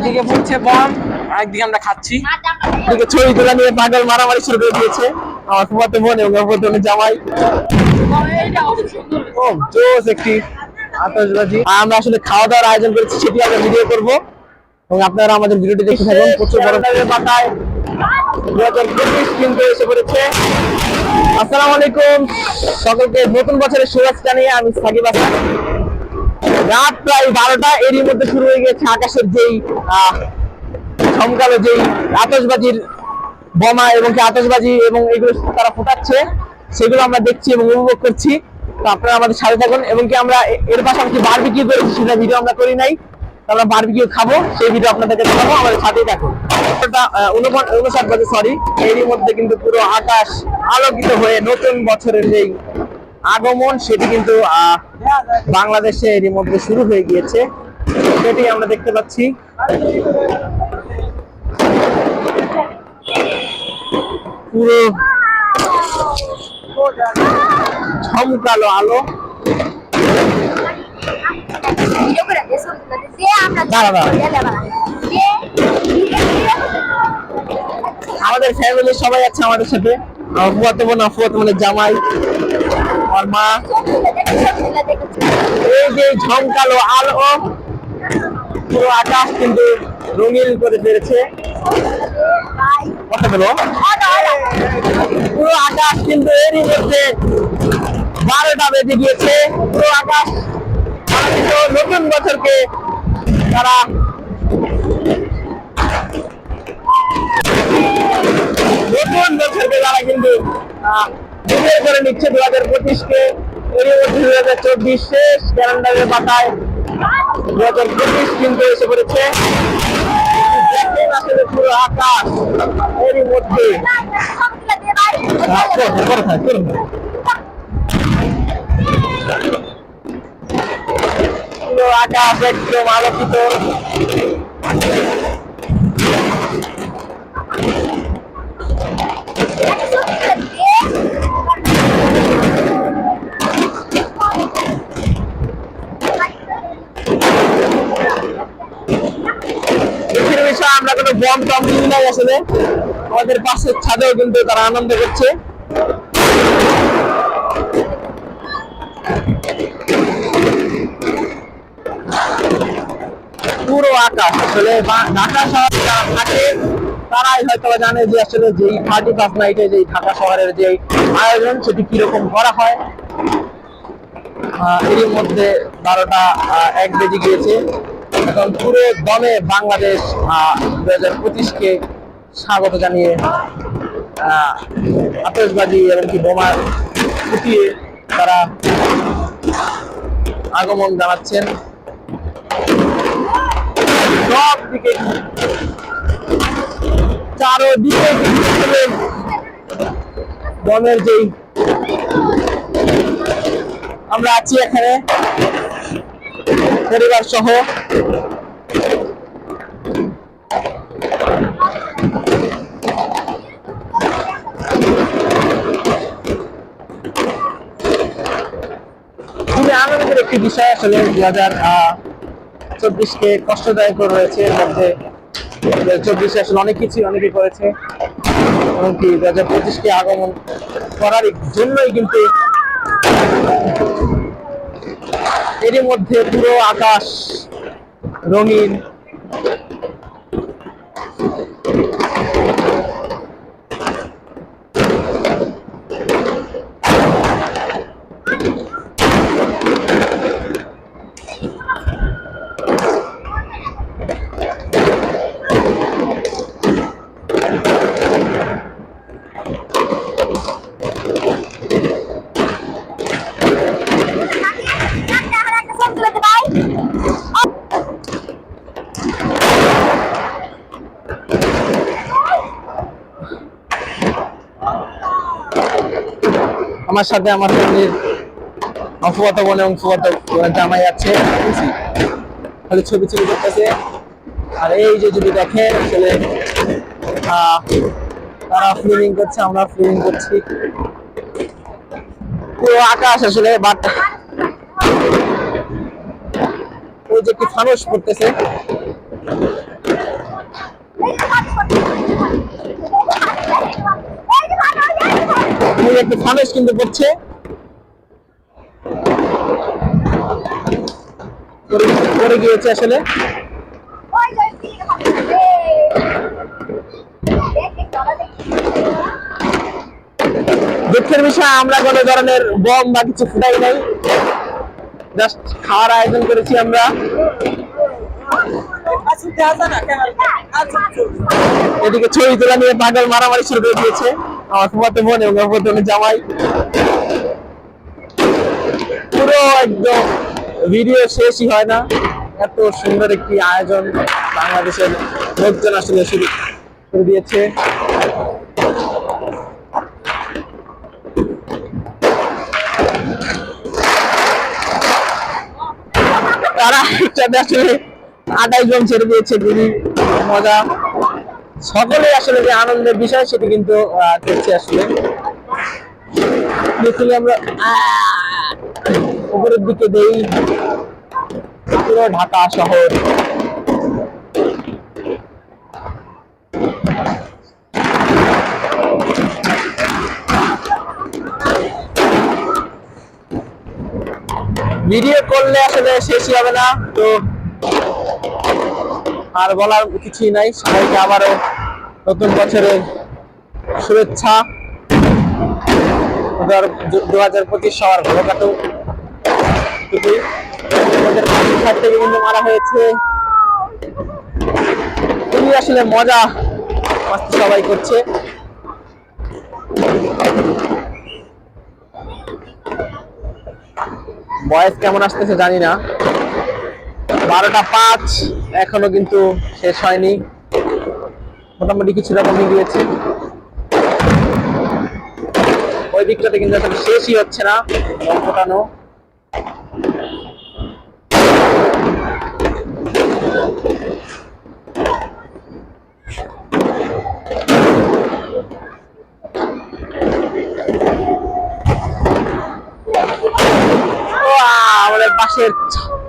একদিকে পড়ছে বম একদিকে আমরা খাচ্ছি। ছবি তোলা নিয়ে পাগল মারামারি শুরু করে দিয়েছে। আমার ফুফাতো বোন এবং ফুফাতো জামাই। ও একটি আতশবাজি। আমরা আসলে খাওয়া দাওয়ার আয়োজন করেছি, সেটি আমরা ভিডিও করব। এবং আপনারা আমাদের ভিডিওটি দেখতে থাকুন। প্রচুর বড় পাতায় কিন্তু এসে পড়েছে। আসসালামু আলাইকুম। সকলকে নতুন বছরের জানিয়ে আমি রাত প্রায় বারোটা, এরই মধ্যে শুরু হয়ে গেছে আকাশের যেই আহ, চমকালো যেই আতশবাজির বোমা এবং কি আতশবাজি এবং এগুলো তারা ফোটাচ্ছে সেগুলো আমরা দেখছি এবং উপভোগ করছি। তো আপনারা আমাদের সাথে থাকুন এবং কি আমরা এর পাশাপাশি বারবিকিউ করেছি সেটা ভিডিও আমরা করি নাই। আমরা বারবিকিউ খাব সেই ভিডিও আপনাদেরকে দেখাবো আমাদের সাথেই থাকুন। উনষাট বাজে সরি এরই মধ্যে কিন্তু পুরো আকাশ আলোকিত হয়ে নতুন বছরের যেই আগমন সেটি কিন্তু বাংলাদেশে এরই মধ্যে শুরু হয়ে গিয়েছে। সেটি আমরা দেখতে পাচ্ছি। পুরো ঝমকালো আলো। আমাদের ফ্যামিলির সবাই আছে আমাদের সাথে। আমার ফুয়াতো বোন ফুয়াতো বোনের জামাই, আমার মা। এই যে ঝমকালো আলো। পুরো আকাশ কিন্তু রঙিন করে ফেলেছে। পুরো আকাশ কিন্তু এরই মধ্যে বারোটা বেজে গিয়েছে। পুরো আকাশ নতুন বছরকে তারা নতুন বছরকে তারা কিন্তু আহ, করে নিচ্ছে দু হাজার পঁচিশকে। এরই মধ্যে দু হাজার চব্বিশ শেষ ক্যালেন্ডারের পাতায় দু হাজার পঁচিশ কিন্তু এসে পড়েছে দেখেন আসলে পুরো আকাশ এরই মধ্যে আহ, করে থাক, করে থাক, করে থাক। পুরো আকাশ একদম আলোকিত দুঃখের আসলে আমাদের পাশের ছাদেও কিন্তু তারা আনন্দ করছে। পুরো আকাশ আসলে ঢাকা শহরে যারা থাকে, তারাই হয়তো জানে যে আসলে যেই থার্টি ফার্স্ট নাইটে যেই ঢাকা শহরের যে আয়োজন, সেটি কীরকম করা হয়। এরই মধ্যে বারোটা এক বেজে গিয়েছে। পুরো দমে বাংলাদেশ দু হাজার পঁচিশকে স্বাগত জানিয়ে আহ, আতশবাজি এমনকি বোমা ফুটিয়ে তারা আগমন জানাচ্ছেন। সব দিকে চারোদিকে বনের যেই আমরা আছি এখানে পরিবার সহ আনন্দের একটি বিষয় আসলে দুই হাজার চব্বিশকে কষ্টদায়ক রয়েছে মধ্যে চব্বিশে আসলে অনেক কিছু অনেকে করেছে, এমনকি দু হাজার পঁচিশকে আগমন করার জন্যই কিন্তু এরই মধ্যে পুরো আকাশ রঙিন আমার সাথে আমার ফ্যামিলির অফুয়াত বোন বোনের জামাই আছে? ছবি ছবি করতেছে আর এই যে যদি দেখেন, আসলে তারা ফিলিং করছে, আমরা ফিলিং করছি। পুরো আকাশ আসলে, বাট ওই যে একটি ফানুস পড়তেছে। একটু ফানুস কিন্তু পড়ে গিয়েছে আসলে। দুঃখের বিষয়, আমরা কোনো ধরনের বম বা কিছু ফুটাই নাই। জাস্ট খাওয়ার আয়োজন করেছি আমরা। এদিকে ছবি তোলা নিয়ে পাগল মারামারি শুরু করে দিয়েছে। আমার বোন এবং জামাই। পুরো একদম ভিডিও শেষই হয় না। এত সুন্দর একটি আয়োজন বাংলাদেশের লোকজন আসলে শুরু করে দিয়েছে। তারা আসলে আটাইশ জন ছেড়ে দিয়েছে, খুবই মজা। সকলে আসলে যে আনন্দের বিষয়, সেটি কিন্তু দেখছি আসলে। দেখলে আমরা উপরের দিকে দেই। পুরো ঢাকা শহর। ভিডিও করলে আসলে শেষই হবে না, তো আর বলার কিছুই নাই। সবাইকে আবারও নতুন বছরের শুভেচ্ছা। দু হাজার পঁচিশ সবার ভালো কাটুক। থেকে মারা হয়েছে। খুবই আসলে মজা সবাই করছে। বয়স কেমন আসতেছে জানি না। বারোটা পাঁচ, এখনও কিন্তু শেষ হয়নি। মোটামুটি কিছুটা কমে গিয়েছে ওই দিকটাতে কিন্তু আসলে শেষই হচ্ছে না ফোটানো আমাদের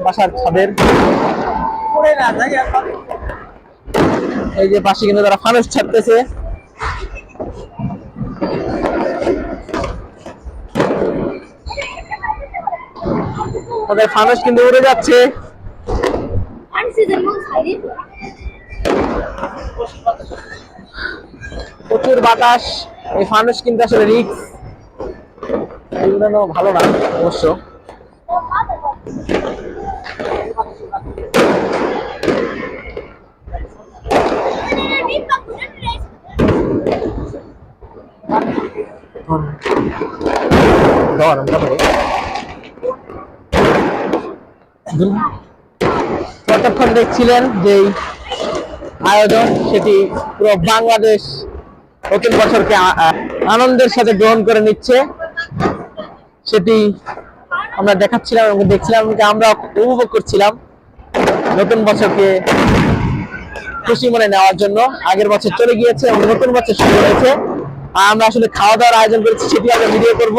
বাসার ছাদের। এই যে পাশে কিন্তু তারা ফানুস ছাড়তেছে। ওদের ফানুস কিন্তু উড়ে যাচ্ছে। প্রচুর বাতাস। এই ফানুস কিন্তু আসলে রিক্স। উড়ানো ভালো না, অবশ্য। গরম তারপরে কতক্ষণ দেখছিলেন যে আয়োজন? সেটি পুরো বাংলাদেশ নতুন বছরকে আনন্দের সাথে গ্রহণ করে নিচ্ছে। সেটি আমরা দেখাচ্ছিলাম এবং দেখছিলাম আমরা উপভোগ করছিলাম নতুন বছরকে খুশি মনে নেওয়ার জন্য। আগের বছর চলে গিয়েছে এবং নতুন বছর শুরু হয়েছে। আমরা আসলে খাওয়া দাওয়ার আয়োজন করেছি, সেটি আমরা ভিডিও করব।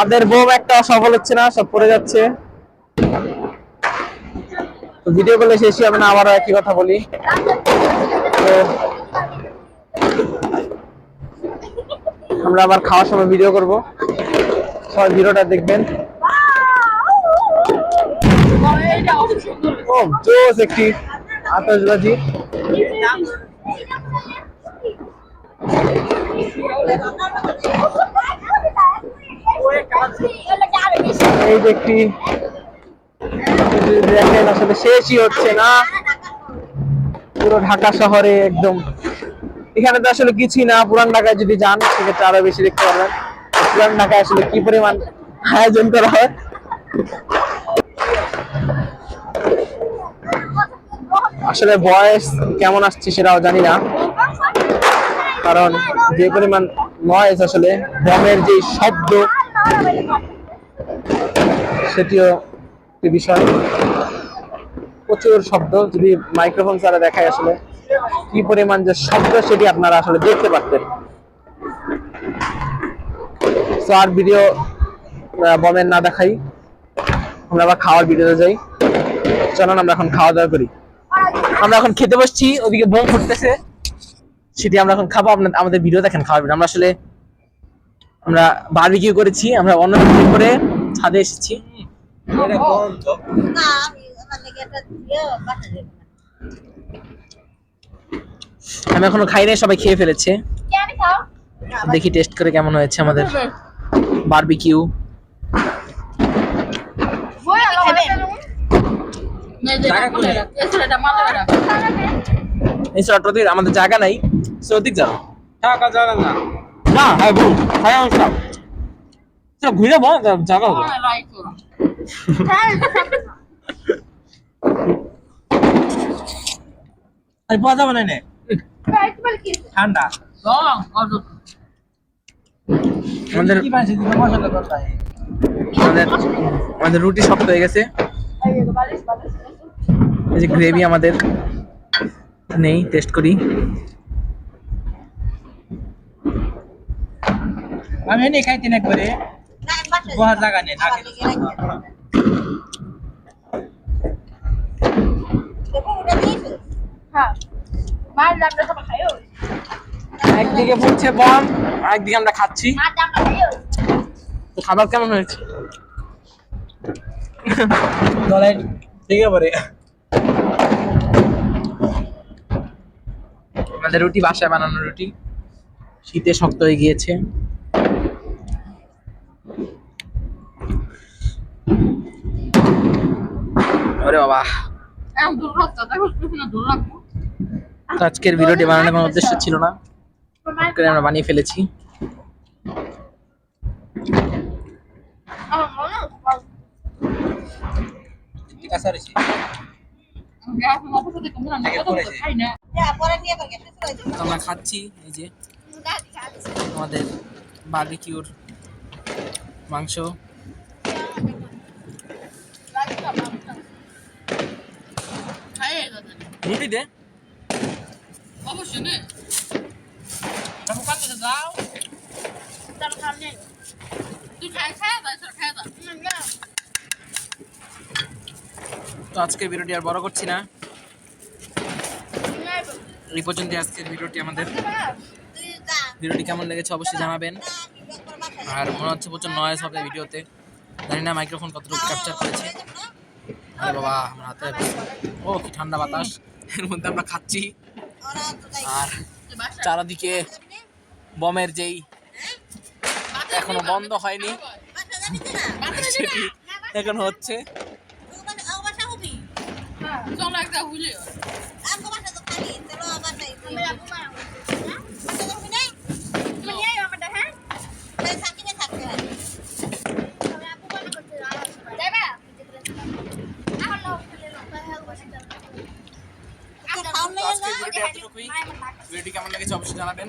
তাদের বোম একটা সফল হচ্ছে না, সব পড়ে যাচ্ছে। তো ভিডিও করলে শেষই হবে না, আবারও একই কথা বলি। তো আমরা আবার খাওয়ার সময় ভিডিও করব। সবাই ভিডিওটা দেখবেন। ও এই একটি দেখেন আসলে শেষই হচ্ছে না। পুরো ঢাকা শহরে একদম। এখানে তো আসলে কিছুই না, পুরান ঢাকায় যদি যান, সেক্ষেত্রে আরও বেশি দেখতে পারবেন। পুরান ঢাকায় আসলে কি পরিমাণ আয়োজন করা হয়। আসলে ভয়েস কেমন আসছে সেটাও জানি না। কারণ যে পরিমাণ নয়েজ আসলে বমের যে শব্দ সেটিও একটি বিষয়। প্রচুর শব্দ, যদি মাইক্রোফোন ছাড়া দেখায় আসলে, কি পরিমাণ যে শব্দ সেটি আপনারা আসলে দেখতে পারতেন। তো আর ভিডিও বমের না দেখাই। আমরা আবার খাওয়ার ভিডিওতে যাই। চলুন আমরা এখন খাওয়া দাওয়া করি। আমরা এখন খেতে বসছি, ওদিকে বোম ফুটতেছে। সেটি আমরা এখন খাব। আপনার, আমাদের ভিডিও দেখেন, খাওয়ার ভিডিও আমরা আসলে, আমরা বারবিকিউ করেছি, আমরা অন্য করে ছাদে এসেছি। না আমি আমার লেগে একটা দিয়ে বাসা দেব। আমি এখনও খাই নাই সবাই খেয়ে ফেলেছে। দেখি টেস্ট করে কেমন হয়েছে আমাদের। বারবিকিউ এই আমাদের জায়গা নাই সৌদিক যাও। টাকা না। না হ্যাঁ বউ খাই পাওয়া যাবে না নে ঠান্ডা আমাদের আমাদের আমাদের রুটি শক্ত হয়ে গেছে এই যে গ্রেভি আমাদের নেই টেস্ট করি আমি এনে খাইতে না করে না বাসা বহার জায়গা নেই, খাইও। একদিকে পড়ছে বম একদিকে আমরা খাচ্ছি। খাবার কেমন হয়েছে? গলায় ঠিক পরে আমাদের রুটি বাসায় বানানো রুটি। শীতে শক্ত হয়ে গিয়েছে। ওরে বাবা। আজকের ভিডিওটি বানানোর কোনো উদ্দেশ্য ছিল না। করে আমরা বানিয়ে ফেলেছি। আমরা খাচ্ছি, এই যে। আমাদের বারবিকিউর মাংস। রুটি দে। অবশ্যই নে। এখন যাও তার তুই খাই খাই খাই দা। তো আজকের ভিডিওটি আর বড় করছি না। এই পর্যন্ত আজকের ভিডিওটি আমাদের। ভিডিওটি কেমন লেগেছে অবশ্যই জানাবেন। আর মনে হচ্ছে প্রচুর নয়েজ হবে ভিডিওতে। জানি না মাইক্রোফোন কতটুকু ক্যাপচার করেছে। আরে বাবা আমার হাতে ও কি ঠান্ডা বাতাস। এর মধ্যে আমরা খাচ্ছি। আর চারিদিকে বমের যেই এখনও বন্ধ হয়নি। সেটি এখন হচ্ছে ও বাসা ও বাসা হবি চলো একটা হুইলে আমগো বাসা তো খালি চলো বাসায় আমি আপু মা বাসা যাবি না তুমি নিয়ে আয় আমারটা হ্যাঁ তাই থাকিবে থাকতে হয় আমি আপু মনে করতে যাইবা এখন নাও খেলে নাও তো খাওন তো নিয়ে আজকের যা ভিডিওটি এতটুকুই ভিডিওটি কেমন জানাবেন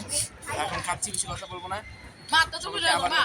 এখন খাচ্ছি বেশি কথা বলব না। মা তো তুমি যাও মা।